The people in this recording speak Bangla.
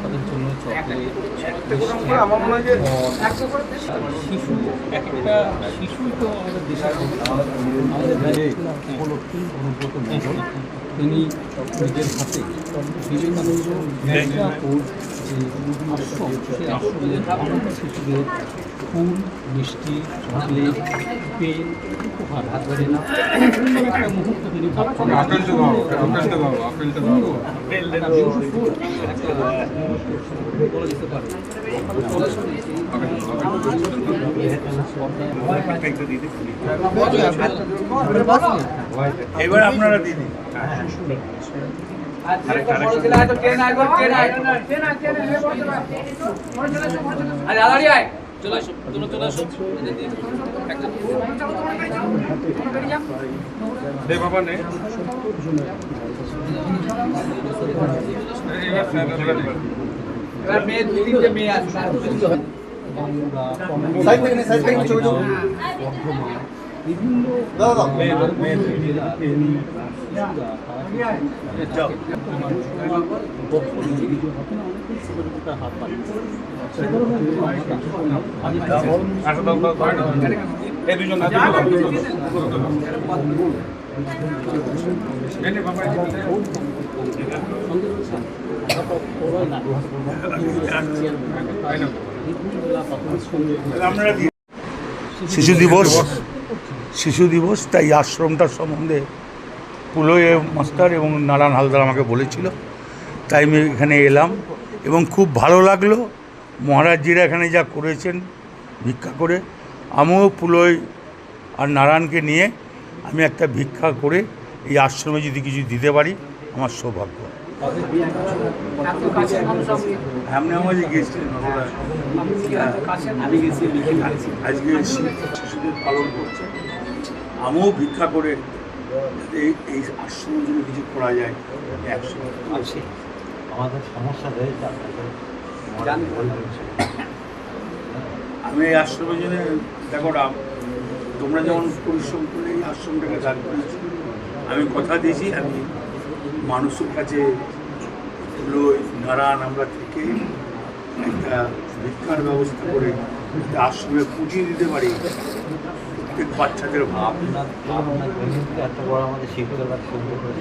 তাদের জন্য শিশু এক একটা শিশুই তো আমাদের দেশের আমাদের দেশের উপলক্ষে অনুব্রত মণ্ডল তিনি নিজের হাতে বিবেকানন্দ মির্জাপুর যে আশ্রম সেই আশ্রমে অনেক শিশুদের ফুল মিষ্টি চকলেট পেন উপহার হাত ধরে না সুন্দর একটা চলে আসো তোমরা চলে আসো দে বাবা নে। এবার স্যার এবার মেয়ে সাইড থেকে সাইড থেকে। বর্ধমান বিভিন্ন শিশু দিবস শিশু দিবস তাই আশ্রমটার সম্বন্ধে পুলয়ে মাস্টার এবং নারায়ণ হালদার আমাকে বলেছিল। তাই আমি এখানে এলাম এবং খুব ভালো লাগল। মহারাজজিরা এখানে যা করেছেন ভিক্ষা করে আমিও পুলয় আর নারায়ণকে নিয়ে আমি একটা ভিক্ষা করে এই আশ্রমে যদি কিছু দিতে পারি আমার সৌভাগ্য। আপনি আমাদের গিয়েছিলেন আমি গেছি আজকে শিশুদের পালন করছে। আমিও ভিক্ষা করে এই এই আশ্রমের জন্য কিছু করা যায় আছে আমাদের সমস্যা রয়েছে। আমি এই আশ্রমের জন্য দেখো রাম তোমরা যেমন পরিশ্রম করে এই আশ্রমটাকে দান করেছ আমি কথা দিয়েছি আমি মানুষের কাছে নারায়ণ আমরা থেকে একটা ভিক্ষার ব্যবস্থা করে আশ্রমে পুঁজি দিতে পারি। প্রত্যেক বাচ্চাদের আপনার আপনার এত বড় আমাদের শিক্ষকের সুন্দর করে